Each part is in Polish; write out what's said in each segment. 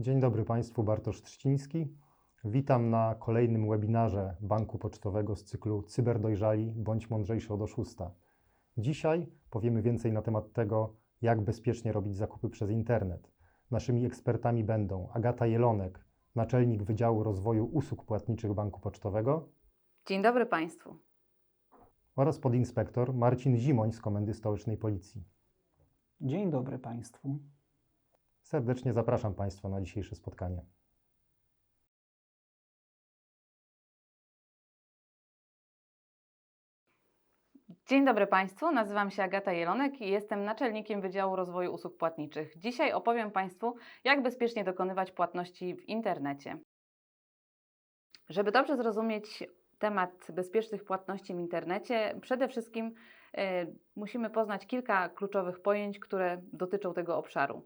Dzień dobry Państwu, Bartosz Trzciński. Witam na kolejnym webinarze Banku Pocztowego z cyklu Cyberdojrzali bądź mądrzejszy od oszusta. Dzisiaj powiemy więcej na temat tego, jak bezpiecznie robić zakupy przez internet. Naszymi ekspertami będą Agata Jelonek, naczelnik Wydziału Rozwoju Usług Płatniczych Banku Pocztowego Dzień dobry Państwu. oraz podinspektor Marcin Zimoń z Komendy Stołecznej Policji. Dzień dobry Państwu. Serdecznie zapraszam Państwa na dzisiejsze spotkanie. Dzień dobry Państwu, nazywam się Agata Jelonek i jestem naczelnikiem Wydziału Rozwoju Usług Płatniczych. Dzisiaj opowiem Państwu, jak bezpiecznie dokonywać płatności w internecie. Żeby dobrze zrozumieć temat bezpiecznych płatności w internecie, przede wszystkim e, musimy poznać kilka kluczowych pojęć, które dotyczą tego obszaru.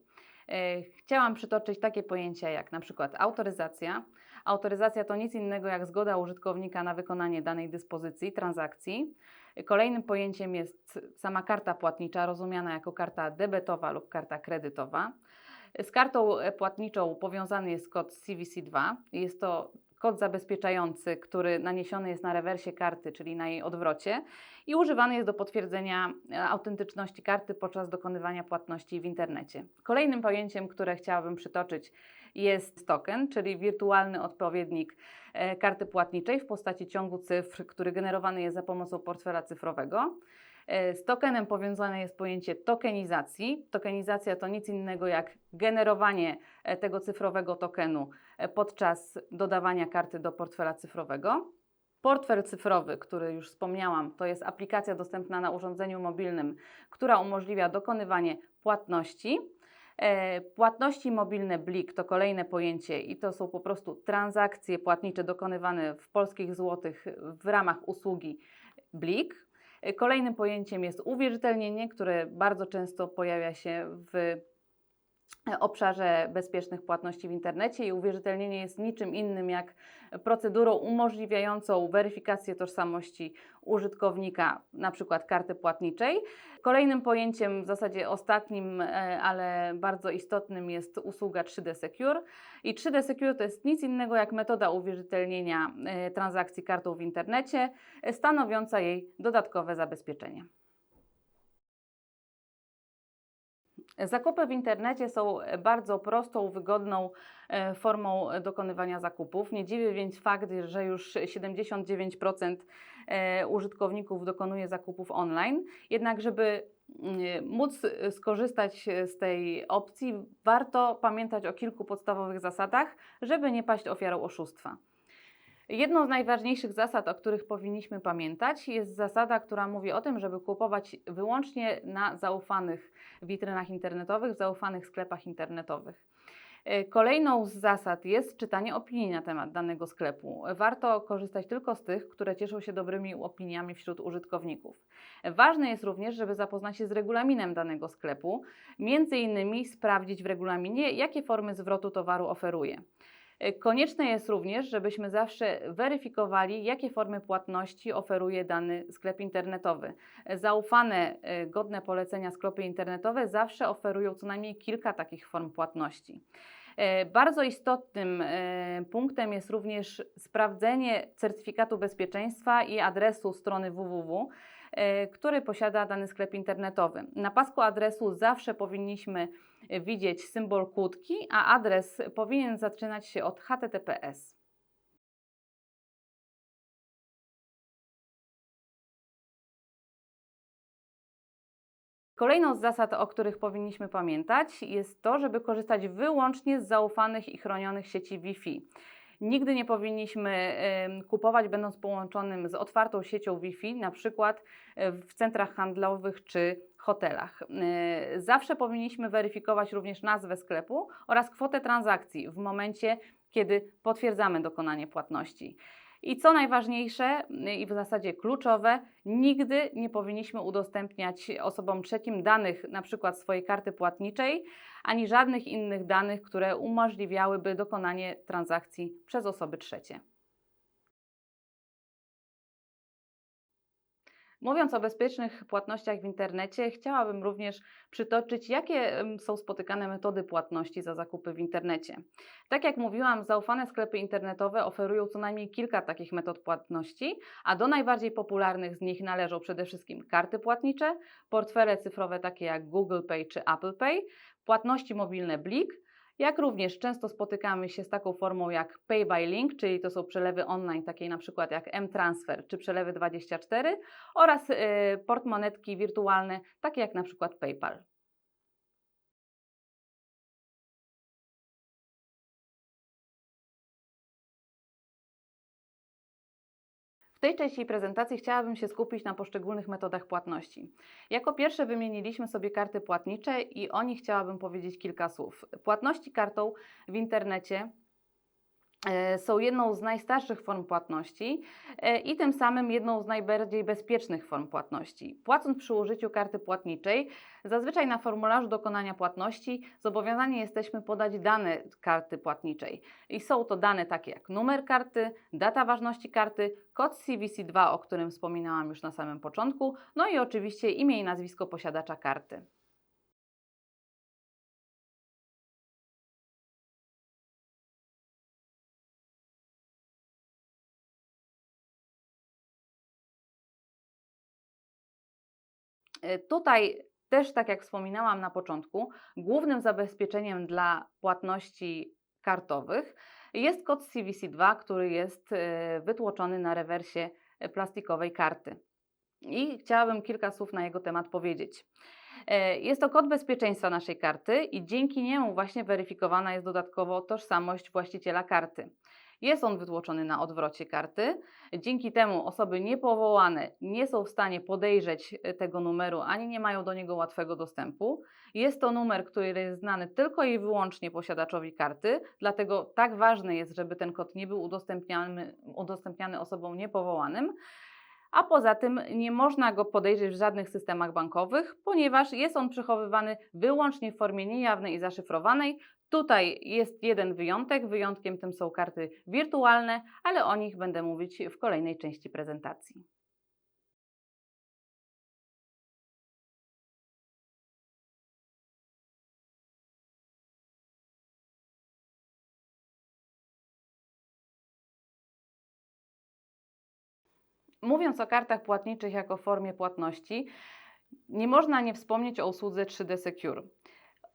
E, chciałam przytoczyć takie pojęcia jak na przykład autoryzacja. Autoryzacja to nic innego jak zgoda użytkownika na wykonanie danej dyspozycji, transakcji. Kolejnym pojęciem jest sama karta płatnicza, rozumiana jako karta debetowa lub karta kredytowa. Z kartą płatniczą powiązany jest kod CVC2. Jest to kod zabezpieczający, który naniesiony jest na rewersie karty, czyli na jej odwrocie i używany jest do potwierdzenia autentyczności karty podczas dokonywania płatności w internecie. Kolejnym pojęciem, które chciałabym przytoczyć, jest token, czyli wirtualny odpowiednik e, karty płatniczej w postaci ciągu cyfr, który generowany jest za pomocą portfela cyfrowego. E, Z tokenem powiązane jest pojęcie tokenizacji. Tokenizacja to nic innego jak generowanie e, tego cyfrowego tokenu e, podczas dodawania karty do portfela cyfrowego. Portfel cyfrowy, który już wspomniałam, to jest aplikacja dostępna na urządzeniu mobilnym, która umożliwia dokonywanie płatności. Płatności mobilne Blik to kolejne pojęcie i to są po prostu transakcje płatnicze dokonywane w polskich złotych w ramach usługi Blik. Kolejnym pojęciem jest uwierzytelnienie, które bardzo często pojawia się w obszarze bezpiecznych płatności w internecie i uwierzytelnienie jest niczym innym jak procedurą umożliwiającą weryfikację tożsamości użytkownika, na przykład karty płatniczej. Kolejnym pojęciem, w zasadzie ostatnim, e, ale bardzo istotnym jest usługa 3D Secure. I 3D Secure to jest nic innego jak metoda uwierzytelnienia e, transakcji kartą w internecie, stanowiąca jej dodatkowe zabezpieczenie. Zakupy w internecie są bardzo prostą, wygodną e, formą dokonywania zakupów. Nie dziwi więc fakt, że już 79% e, użytkowników dokonuje zakupów online. Jednak, żeby mm, móc skorzystać z tej opcji, warto pamiętać o kilku podstawowych zasadach, żeby nie paść ofiarą oszustwa. Jedną z najważniejszych zasad, o których powinniśmy pamiętać, jest zasada, która mówi o tym, żeby kupować wyłącznie na zaufanych witrynach internetowych, w zaufanych sklepach internetowych. E, Kolejną z zasad jest czytanie opinii na temat danego sklepu. Warto korzystać tylko z tych, które cieszą się dobrymi opiniami wśród użytkowników. Ważne jest również, żeby zapoznać się z regulaminem danego sklepu, między innymi sprawdzić w regulaminie, jakie formy zwrotu towaru oferuje. E, Konieczne jest również, żebyśmy zawsze weryfikowali, jakie formy płatności oferuje dany sklep internetowy. E, Zaufane, e, godne polecenia sklepy internetowe zawsze oferują co najmniej kilka takich form płatności. Bardzo istotnym punktem jest również sprawdzenie certyfikatu bezpieczeństwa i adresu strony www, który posiada dany sklep internetowy. Na pasku adresu zawsze powinniśmy widzieć symbol kłódki, a adres powinien zaczynać się od HTTPS. Kolejną z zasad, o których powinniśmy pamiętać, jest to, żeby korzystać wyłącznie z zaufanych i chronionych sieci Wi-Fi. Nigdy nie powinniśmy kupować, będąc połączonym z otwartą siecią Wi-Fi, na przykład e, w centrach handlowych czy hotelach. E, Zawsze powinniśmy weryfikować również nazwę sklepu oraz kwotę transakcji w momencie, kiedy potwierdzamy dokonanie płatności. I co najważniejsze i w zasadzie kluczowe, nigdy nie powinniśmy udostępniać osobom trzecim danych, przykład swojej karty płatniczej, ani żadnych innych danych, które umożliwiałyby dokonanie transakcji przez osoby trzecie. Mówiąc o bezpiecznych płatnościach w internecie, chciałabym również przytoczyć, jakie są spotykane metody płatności za zakupy w internecie. Tak jak mówiłam, zaufane sklepy internetowe oferują co najmniej kilka takich metod płatności, a do najbardziej popularnych z nich należą przede wszystkim karty płatnicze, portfele cyfrowe takie jak Google Pay czy Apple Pay, płatności mobilne Blik, jak również często spotykamy się z taką formą jak Pay by Link, czyli to są przelewy online, takie na przykład jak M-Transfer czy przelewy 24 oraz y, portmonetki wirtualne, takie jak na przykład PayPal. Tej części prezentacji chciałabym się skupić na poszczególnych metodach płatności. Jako pierwsze wymieniliśmy sobie karty płatnicze i o nich chciałabym powiedzieć kilka słów. Płatności kartą w internecie są jedną z najstarszych form płatności e, i tym samym jedną z najbardziej bezpiecznych form płatności. Płacąc przy użyciu karty płatniczej, zazwyczaj na formularzu dokonania płatności zobowiązani jesteśmy podać dane karty płatniczej. I są to dane takie jak numer karty, data ważności karty, kod CVC2, o którym wspominałam już na samym początku, no i oczywiście imię i nazwisko posiadacza karty. Tutaj też, tak jak wspominałam na początku, głównym zabezpieczeniem dla płatności kartowych jest kod CVC2, który jest e, wytłoczony na rewersie e, plastikowej karty. I chciałabym kilka słów na jego temat powiedzieć. E, Jest to kod bezpieczeństwa naszej karty i dzięki niemu właśnie weryfikowana jest dodatkowo tożsamość właściciela karty. Jest on wytłoczony na odwrocie karty. Dzięki temu osoby niepowołane nie są w stanie podejrzeć e, tego numeru ani nie mają do niego łatwego dostępu. Jest to numer, który jest znany tylko i wyłącznie posiadaczowi karty, dlatego tak ważne jest, żeby ten kod nie był udostępniany, udostępniany osobom niepowołanym. A poza tym nie można go podejrzeć w żadnych systemach bankowych, ponieważ jest on przechowywany wyłącznie w formie niejawnej i zaszyfrowanej. Tutaj jest jeden wyjątek. Wyjątkiem tym są karty wirtualne, ale o nich będę mówić w kolejnej części prezentacji. Mówiąc o kartach płatniczych jako formie płatności, nie można nie wspomnieć o usłudze 3D Secure.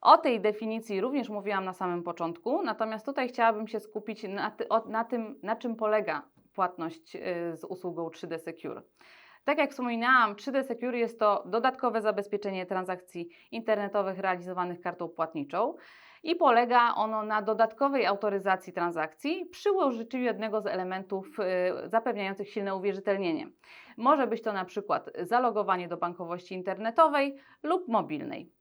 O tej definicji również mówiłam na samym początku, natomiast tutaj chciałabym się skupić na, ty, o- na tym, na czym polega płatność y, z usługą 3D Secure. Tak jak wspominałam, 3D Secure jest to dodatkowe zabezpieczenie transakcji internetowych realizowanych kartą płatniczą i polega ono na dodatkowej autoryzacji transakcji przy użyciu jednego z elementów y, zapewniających silne uwierzytelnienie. Może być to na przykład zalogowanie do bankowości internetowej lub mobilnej.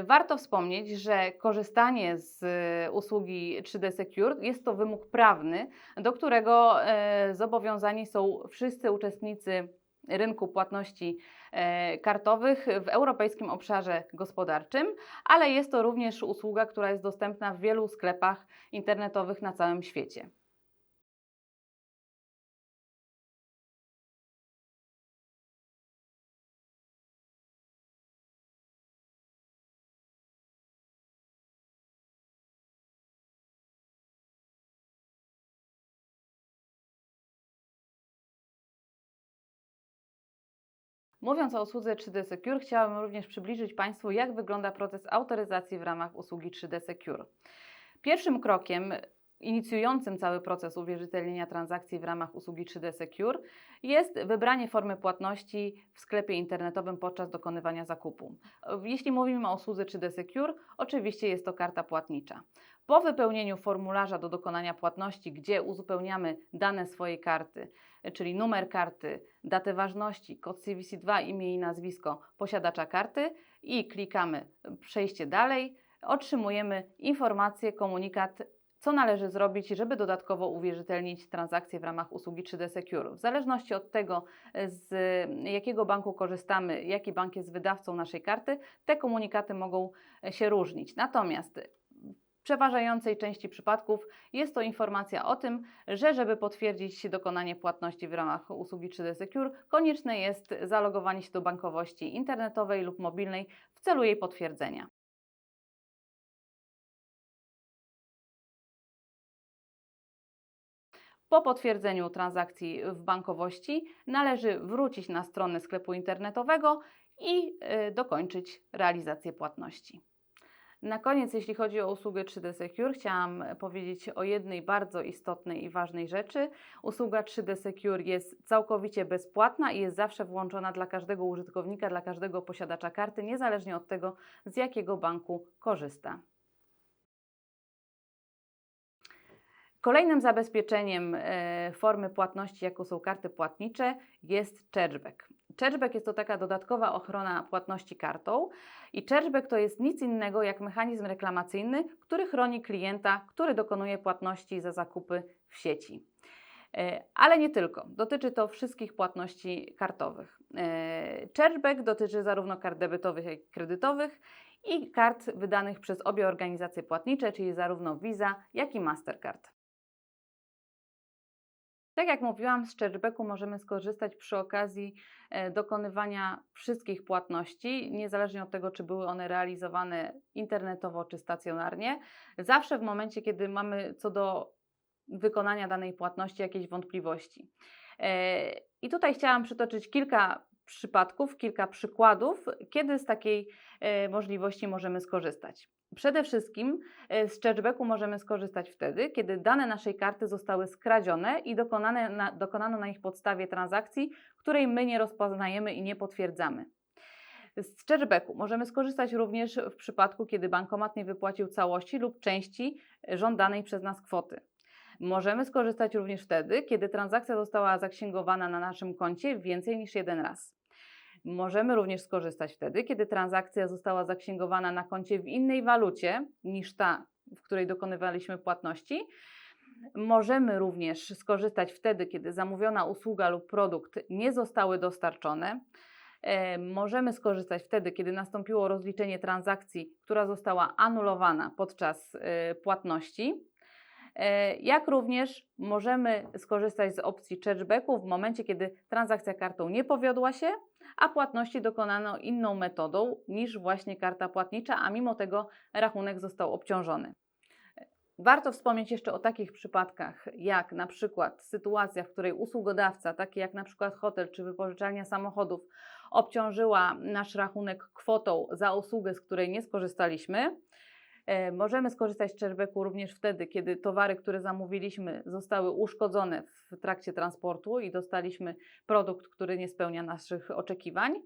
Y, Warto wspomnieć, że korzystanie z y, usługi 3D Secure jest to wymóg prawny, do którego y, zobowiązani są wszyscy uczestnicy rynku płatności e, kartowych w europejskim obszarze gospodarczym, ale jest to również usługa, która jest dostępna w wielu sklepach internetowych na całym świecie. Mówiąc o usłudze 3D Secure, chciałabym również przybliżyć Państwu, jak wygląda proces autoryzacji w ramach usługi 3D Secure. Pierwszym krokiem inicjującym cały proces uwierzytelnienia transakcji w ramach usługi 3D Secure jest wybranie formy płatności w sklepie internetowym podczas dokonywania zakupu. Jeśli mówimy o usłudze 3D Secure, oczywiście jest to karta płatnicza. Po wypełnieniu formularza do dokonania płatności, gdzie uzupełniamy dane swojej karty, czyli numer karty, datę ważności, kod CVC2, imię i nazwisko posiadacza karty i klikamy przejście dalej, otrzymujemy informację, komunikat, co należy zrobić, żeby dodatkowo uwierzytelnić transakcje w ramach usługi 3D Secure. W zależności od tego, z jakiego banku korzystamy, jaki bank jest wydawcą naszej karty, te komunikaty mogą się różnić. Natomiast przeważającej części przypadków jest to informacja o tym, że żeby potwierdzić dokonanie płatności w ramach usługi 3D Secure, konieczne jest zalogowanie się do bankowości internetowej lub mobilnej w celu jej potwierdzenia. Po potwierdzeniu transakcji w bankowości należy wrócić na stronę sklepu internetowego i y, dokończyć realizację płatności. Na koniec, jeśli chodzi o usługę 3D Secure, chciałam powiedzieć o jednej bardzo istotnej i ważnej rzeczy. Usługa 3D Secure jest całkowicie bezpłatna i jest zawsze włączona dla każdego użytkownika, dla każdego posiadacza karty, niezależnie od tego, z jakiego banku korzysta. Kolejnym zabezpieczeniem e, formy płatności, jaką są karty płatnicze, jest chargeback. Chargeback jest to taka dodatkowa ochrona płatności kartą i chargeback to jest nic innego jak mechanizm reklamacyjny, który chroni klienta, który dokonuje płatności za zakupy w sieci. E, Ale nie tylko. Dotyczy to wszystkich płatności kartowych. E, Chargeback dotyczy zarówno kart debetowych, jak i kredytowych i kart wydanych przez obie organizacje płatnicze, czyli zarówno Visa, jak i Mastercard. Tak jak mówiłam, z chargebacku możemy skorzystać przy okazji e, dokonywania wszystkich płatności, niezależnie od tego, czy były one realizowane internetowo czy stacjonarnie. Zawsze w momencie, kiedy mamy co do wykonania danej płatności jakieś wątpliwości. E, I tutaj chciałam przytoczyć kilka przypadków, kilka przykładów, kiedy z takiej e, możliwości możemy skorzystać. Przede wszystkim e, z chargebacku możemy skorzystać wtedy, kiedy dane naszej karty zostały skradzione i dokonane na, dokonano na ich podstawie transakcji, której my nie rozpoznajemy i nie potwierdzamy. Z chargebacku możemy skorzystać również w przypadku, kiedy bankomat nie wypłacił całości lub części żądanej przez nas kwoty. Możemy skorzystać również wtedy, kiedy transakcja została zaksięgowana na naszym koncie więcej niż jeden raz. Możemy również skorzystać wtedy, kiedy transakcja została zaksięgowana na koncie w innej walucie niż ta, w której dokonywaliśmy płatności. Możemy również skorzystać wtedy, kiedy zamówiona usługa lub produkt nie zostały dostarczone. E, Możemy skorzystać wtedy, kiedy nastąpiło rozliczenie transakcji, która została anulowana podczas e, płatności. E, Jak również możemy skorzystać z opcji chargebacku w momencie, kiedy transakcja kartą nie powiodła się, a płatności dokonano inną metodą niż właśnie karta płatnicza, a mimo tego rachunek został obciążony. Warto wspomnieć jeszcze o takich przypadkach, jak na przykład sytuacja, w której usługodawca, taki jak na przykład hotel czy wypożyczalnia samochodów, obciążyła nasz rachunek kwotą za usługę, z której nie skorzystaliśmy. E, Możemy skorzystać z chargebacku również wtedy, kiedy towary, które zamówiliśmy, zostały uszkodzone w trakcie transportu i dostaliśmy produkt, który nie spełnia naszych oczekiwań.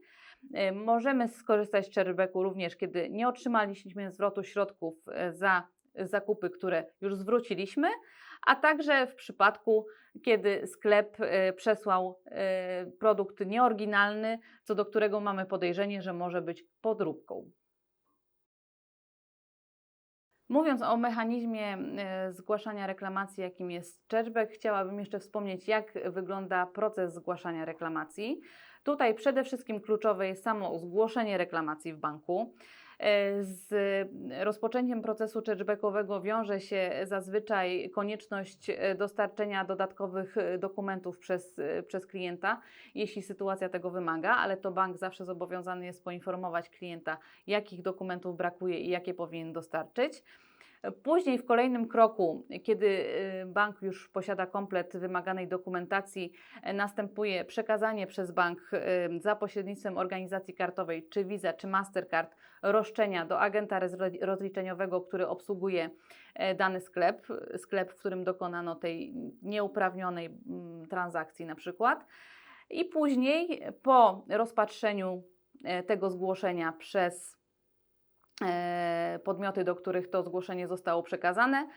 E, Możemy skorzystać z chargebacku również, kiedy nie otrzymaliśmy zwrotu środków e, za zakupy, które już zwróciliśmy, a także w przypadku, kiedy sklep przesłał produkt nieoryginalny, co do którego mamy podejrzenie, że może być podróbką. Mówiąc o mechanizmie e, zgłaszania reklamacji, jakim jest chargeback, chciałabym jeszcze wspomnieć, jak wygląda proces zgłaszania reklamacji. Tutaj przede wszystkim kluczowe jest samo zgłoszenie reklamacji w banku. E, Z rozpoczęciem procesu chargebackowego wiąże się zazwyczaj konieczność e, dostarczenia dodatkowych e, dokumentów przez, przez klienta, jeśli sytuacja tego wymaga, ale to bank zawsze zobowiązany jest poinformować klienta, jakich dokumentów brakuje i jakie powinien dostarczyć. Później w kolejnym kroku, kiedy y, bank już posiada komplet wymaganej dokumentacji, e, następuje przekazanie przez bank y, za pośrednictwem organizacji kartowej, czy Visa, czy Mastercard, roszczenia do agenta rozliczeniowego, który obsługuje e, dany sklep, sklep, w którym dokonano tej nieuprawnionej mm, transakcji na przykład. I później po rozpatrzeniu e, tego zgłoszenia przez podmioty, do których to zgłoszenie zostało przekazane,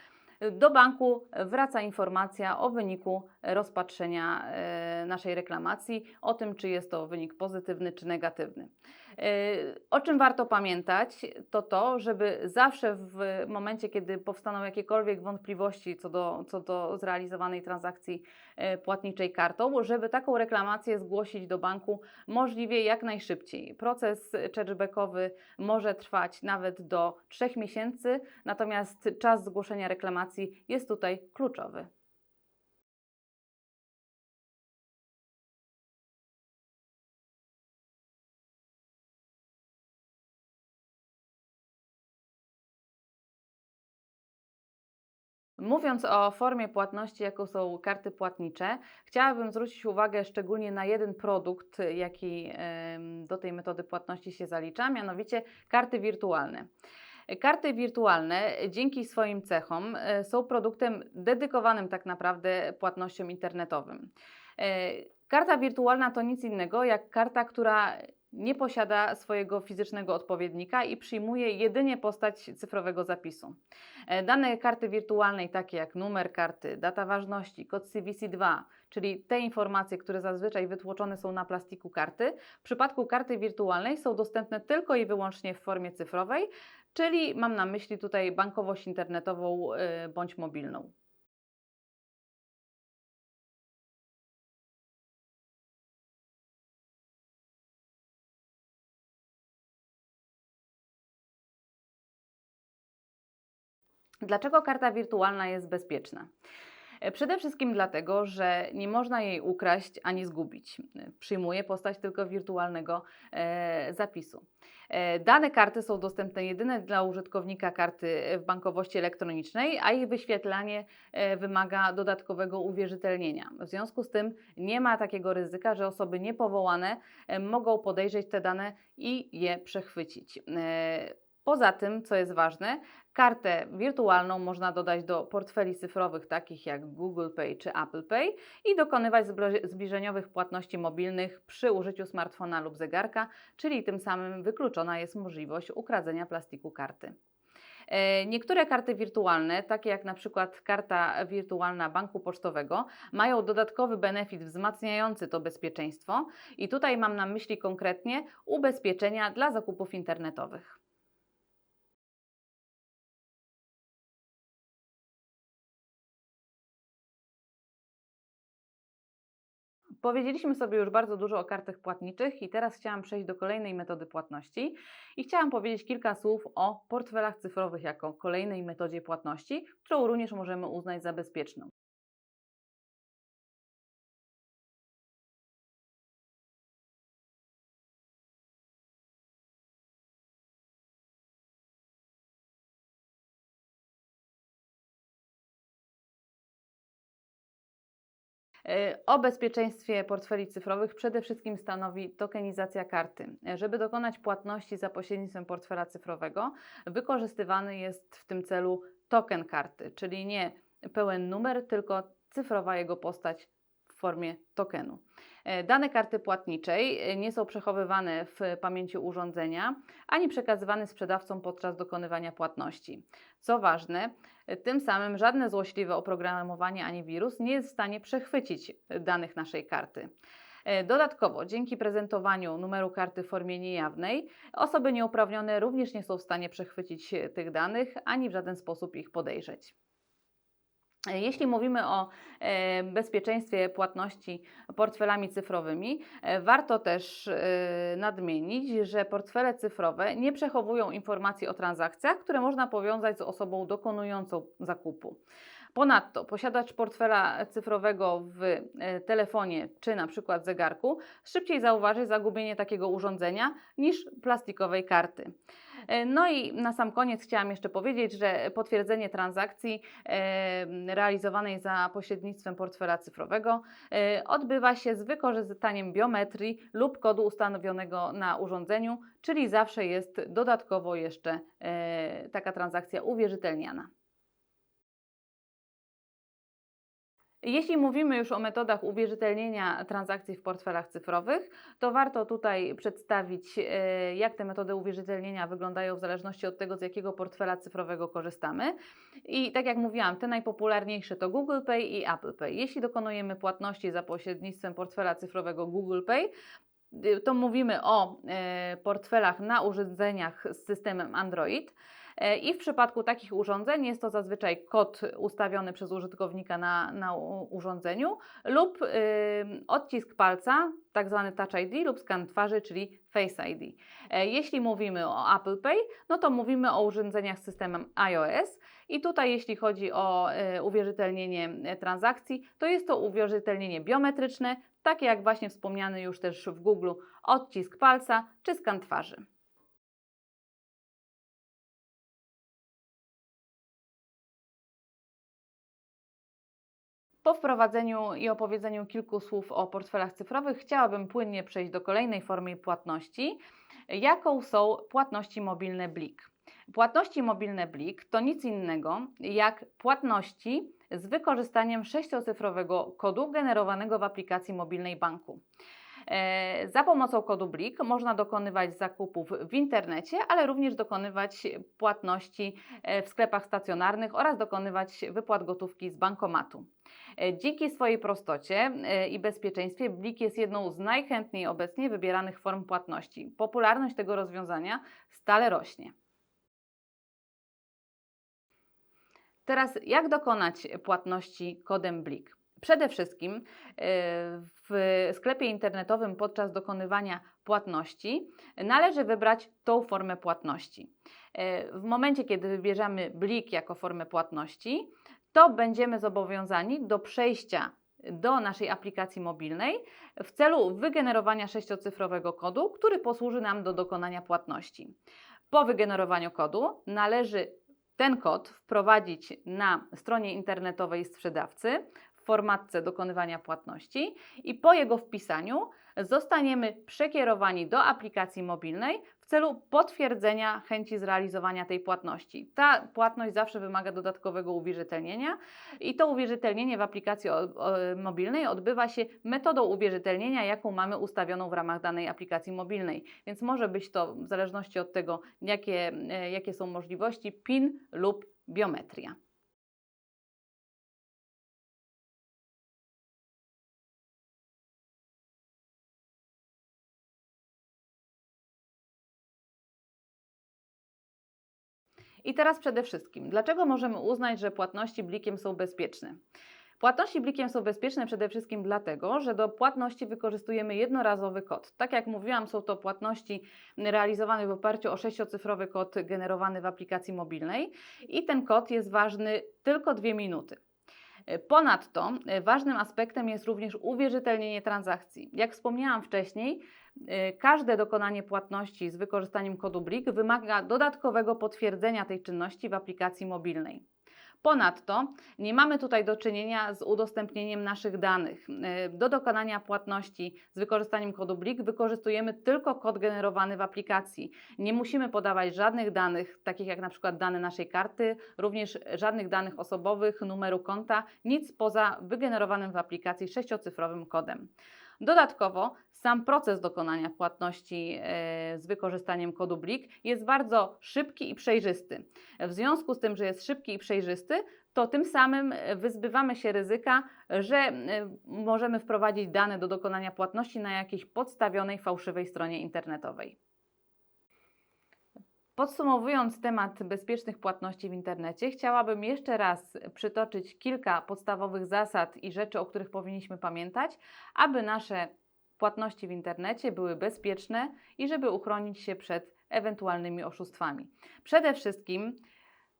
do banku wraca informacja o wyniku rozpatrzenia e, naszej reklamacji, o tym, czy jest to wynik pozytywny czy negatywny. E, O czym warto pamiętać, to to, żeby zawsze w momencie, kiedy powstaną jakiekolwiek wątpliwości co do, co do zrealizowanej transakcji e, płatniczej kartą, żeby taką reklamację zgłosić do banku możliwie jak najszybciej. Proces chargebackowy może trwać nawet do 3 miesięcy, natomiast czas zgłoszenia reklamacji jest tutaj kluczowy. Mówiąc o formie płatności, jaką są karty płatnicze, chciałabym zwrócić uwagę szczególnie na jeden produkt, jaki do tej metody płatności się zalicza, mianowicie karty wirtualne. Karty wirtualne dzięki swoim cechom e, są produktem dedykowanym tak naprawdę płatnościom internetowym. E, Karta wirtualna to nic innego jak karta, która nie posiada swojego fizycznego odpowiednika i przyjmuje jedynie postać cyfrowego zapisu. E, Dane karty wirtualnej, takie jak numer karty, data ważności, kod CVC2, czyli te informacje, które zazwyczaj wytłoczone są na plastiku karty, w przypadku karty wirtualnej są dostępne tylko i wyłącznie w formie cyfrowej, czyli mam na myśli tutaj bankowość internetową y, bądź mobilną. Dlaczego karta wirtualna jest bezpieczna? E, Przede wszystkim dlatego, że nie można jej ukraść ani zgubić. E, Przyjmuje postać tylko wirtualnego e, zapisu. Dane karty są dostępne jedynie dla użytkownika karty w bankowości elektronicznej, a ich wyświetlanie wymaga dodatkowego uwierzytelnienia. W związku z tym nie ma takiego ryzyka, że osoby niepowołane mogą podejrzeć te dane i je przechwycić. Poza tym, co jest ważne, kartę wirtualną można dodać do portfeli cyfrowych takich jak Google Pay czy Apple Pay i dokonywać zbliżeniowych płatności mobilnych przy użyciu smartfona lub zegarka, czyli tym samym wykluczona jest możliwość ukradzenia plastiku karty. E, Niektóre karty wirtualne, takie jak na przykład karta wirtualna banku pocztowego, mają dodatkowy benefit wzmacniający to bezpieczeństwo i tutaj mam na myśli konkretnie ubezpieczenia dla zakupów internetowych. Powiedzieliśmy sobie już bardzo dużo o kartach płatniczych i teraz chciałam przejść do kolejnej metody płatności i chciałam powiedzieć kilka słów o portfelach cyfrowych jako kolejnej metodzie płatności, którą również możemy uznać za bezpieczną. O bezpieczeństwie portfeli cyfrowych przede wszystkim stanowi tokenizacja karty. E, Żeby dokonać płatności za pośrednictwem portfela cyfrowego, wykorzystywany jest w tym celu token karty, czyli nie pełen numer, tylko cyfrowa jego postać w formie tokenu. E, Dane karty płatniczej e, nie są przechowywane w pamięci urządzenia ani przekazywane sprzedawcom podczas dokonywania płatności. Co ważne, e, tym samym żadne złośliwe oprogramowanie ani wirus nie jest w stanie przechwycić danych naszej karty. Dodatkowo, dzięki prezentowaniu numeru karty w formie niejawnej, osoby nieuprawnione również nie są w stanie przechwycić tych danych ani w żaden sposób ich podejrzeć. Jeśli mówimy o e, bezpieczeństwie płatności portfelami cyfrowymi, e, warto też e, nadmienić, że portfele cyfrowe nie przechowują informacji o transakcjach, które można powiązać z osobą dokonującą zakupu. Ponadto posiadacz portfela cyfrowego w telefonie czy na przykład zegarku szybciej zauważy zagubienie takiego urządzenia niż plastikowej karty. E, No i na sam koniec chciałam jeszcze powiedzieć, że potwierdzenie transakcji e, realizowanej za pośrednictwem portfela cyfrowego e, odbywa się z wykorzystaniem biometrii lub kodu ustanowionego na urządzeniu, czyli zawsze jest dodatkowo jeszcze taka transakcja uwierzytelniana. Jeśli mówimy już o metodach uwierzytelnienia transakcji w portfelach cyfrowych, to warto tutaj przedstawić, e, jak te metody uwierzytelnienia wyglądają w zależności od tego, z jakiego portfela cyfrowego korzystamy. I tak jak mówiłam, te najpopularniejsze to Google Pay i Apple Pay. Jeśli dokonujemy płatności za pośrednictwem portfela cyfrowego Google Pay, y, to mówimy o e, portfelach na urządzeniach z systemem Android. E, I w przypadku takich urządzeń jest to zazwyczaj kod ustawiony przez użytkownika na, na urządzeniu lub y, odcisk palca, tak zwany Touch ID lub skan twarzy, czyli Face ID. E, Jeśli mówimy o Apple Pay, no to mówimy o urządzeniach z systemem iOS i tutaj jeśli chodzi o e, uwierzytelnienie e, transakcji, to jest to uwierzytelnienie biometryczne, takie jak właśnie wspomniany już też w Google odcisk palca czy skan twarzy. Po wprowadzeniu i opowiedzeniu kilku słów o portfelach cyfrowych, chciałabym płynnie przejść do kolejnej formy płatności, jaką są płatności mobilne Blik. Płatności mobilne Blik to nic innego jak płatności z wykorzystaniem sześciocyfrowego kodu generowanego w aplikacji mobilnej banku. E, Za pomocą kodu BLIK można dokonywać zakupów w internecie, ale również dokonywać płatności e, w sklepach stacjonarnych oraz dokonywać wypłat gotówki z bankomatu. E, Dzięki swojej prostocie e, i bezpieczeństwie Blik jest jedną z najchętniej obecnie wybieranych form płatności. Popularność tego rozwiązania stale rośnie. Teraz jak dokonać płatności kodem Blik? Przede wszystkim e, w sklepie internetowym podczas dokonywania płatności należy wybrać tą formę płatności. W momencie, kiedy wybierzemy Blik jako formę płatności, to będziemy zobowiązani do przejścia do naszej aplikacji mobilnej w celu wygenerowania sześciocyfrowego kodu, który posłuży nam do dokonania płatności. Po wygenerowaniu kodu należy ten kod wprowadzić na stronie internetowej sprzedawcy w formatce dokonywania płatności i po jego wpisaniu zostaniemy przekierowani do aplikacji mobilnej celu potwierdzenia chęci zrealizowania tej płatności. Ta płatność zawsze wymaga dodatkowego uwierzytelnienia i to uwierzytelnienie w aplikacji mobilnej odbywa się metodą uwierzytelnienia, jaką mamy ustawioną w ramach danej aplikacji mobilnej. Więc może być to w zależności od tego, jakie, e, jakie są możliwości, PIN lub biometria. I teraz przede wszystkim, dlaczego możemy uznać, że płatności blikiem są bezpieczne? Płatności blikiem są bezpieczne przede wszystkim dlatego, że do płatności wykorzystujemy jednorazowy kod. Tak jak mówiłam, są to płatności realizowane w oparciu o sześciocyfrowy kod generowany w aplikacji mobilnej i ten kod jest ważny tylko dwie minuty. Ponadto e, ważnym aspektem jest również uwierzytelnienie transakcji. Jak wspomniałam wcześniej, e, każde dokonanie płatności z wykorzystaniem kodu BLIK wymaga dodatkowego potwierdzenia tej czynności w aplikacji mobilnej. Ponadto nie mamy tutaj do czynienia z udostępnieniem naszych danych. E, Do dokonania płatności z wykorzystaniem kodu BLIK wykorzystujemy tylko kod generowany w aplikacji. Nie musimy podawać żadnych danych, takich jak na przykład dane naszej karty, również żadnych danych osobowych, numeru konta, nic poza wygenerowanym w aplikacji sześciocyfrowym kodem. Dodatkowo sam proces dokonania płatności e, z wykorzystaniem kodu BLIK jest bardzo szybki i przejrzysty. W związku z tym, że jest szybki i przejrzysty, to tym samym e, wyzbywamy się ryzyka, że e, możemy wprowadzić dane do dokonania płatności na jakiejś podstawionej fałszywej stronie internetowej. Podsumowując temat bezpiecznych płatności w internecie, chciałabym jeszcze raz przytoczyć kilka podstawowych zasad i rzeczy, o których powinniśmy pamiętać, aby nasze płatności w internecie były bezpieczne i żeby uchronić się przed ewentualnymi oszustwami. Przede wszystkim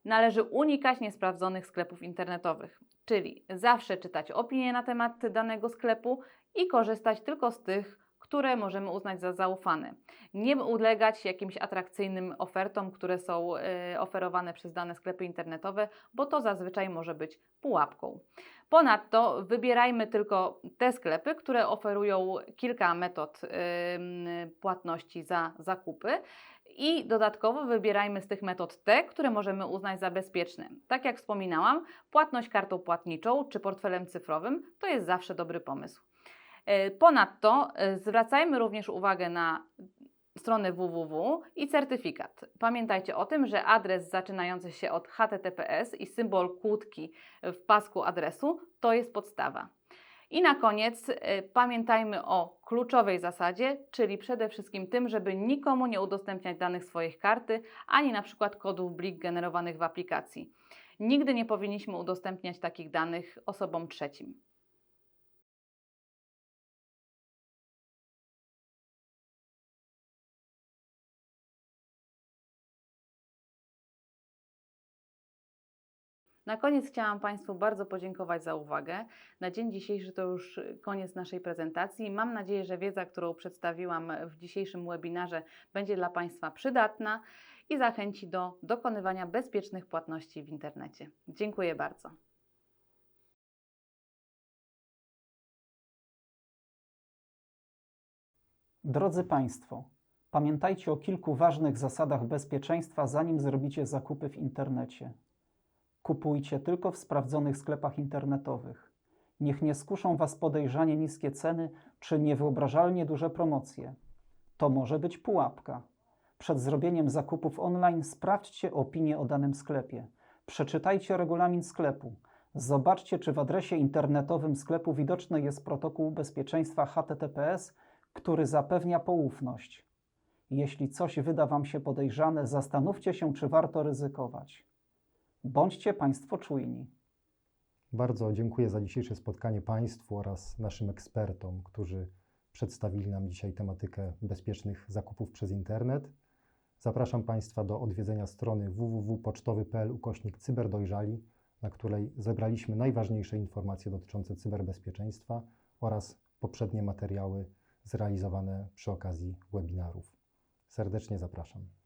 należy unikać niesprawdzonych sklepów internetowych, czyli zawsze czytać opinie na temat danego sklepu i korzystać tylko z tych, które możemy uznać za zaufane. Nie ulegać jakimś atrakcyjnym ofertom, które są e, oferowane przez dane sklepy internetowe, bo to zazwyczaj może być pułapką. Ponadto wybierajmy tylko te sklepy, które oferują kilka metod ym, płatności za zakupy i dodatkowo wybierajmy z tych metod te, które możemy uznać za bezpieczne. Tak jak wspominałam, płatność kartą płatniczą czy portfelem cyfrowym to jest zawsze dobry pomysł. E, Ponadto e, zwracajmy również uwagę na stronę www i certyfikat. Pamiętajcie o tym, że adres zaczynający się od HTTPS i symbol kłódki w pasku adresu to jest podstawa. I na koniec e, pamiętajmy o kluczowej zasadzie, czyli przede wszystkim tym, żeby nikomu nie udostępniać danych swojej karty, ani na przykład kodów blik generowanych w aplikacji. Nigdy nie powinniśmy udostępniać takich danych osobom trzecim. Na koniec chciałam Państwu bardzo podziękować za uwagę. Na dzień dzisiejszy to już koniec naszej prezentacji. Mam nadzieję, że wiedza, którą przedstawiłam w dzisiejszym webinarze, będzie dla Państwa przydatna i zachęci do dokonywania bezpiecznych płatności w internecie. Dziękuję bardzo. Drodzy Państwo, pamiętajcie o kilku ważnych zasadach bezpieczeństwa, zanim zrobicie zakupy w internecie. Kupujcie tylko w sprawdzonych sklepach internetowych. Niech nie skuszą Was podejrzanie niskie ceny czy niewyobrażalnie duże promocje. To może być pułapka. Przed zrobieniem zakupów online sprawdźcie opinię o danym sklepie. Przeczytajcie regulamin sklepu. Zobaczcie, czy w adresie internetowym sklepu widoczny jest protokół bezpieczeństwa HTTPS, który zapewnia poufność. Jeśli coś wyda Wam się podejrzane, zastanówcie się, czy warto ryzykować. Bądźcie Państwo czujni. Bardzo dziękuję za dzisiejsze spotkanie Państwu oraz naszym ekspertom, którzy przedstawili nam dzisiaj tematykę bezpiecznych zakupów przez internet. Zapraszam Państwa do odwiedzenia strony www.pocztowy.pl ukośnik cyberdojrzali, na której zebraliśmy najważniejsze informacje dotyczące cyberbezpieczeństwa oraz poprzednie materiały zrealizowane przy okazji webinarów. Serdecznie zapraszam.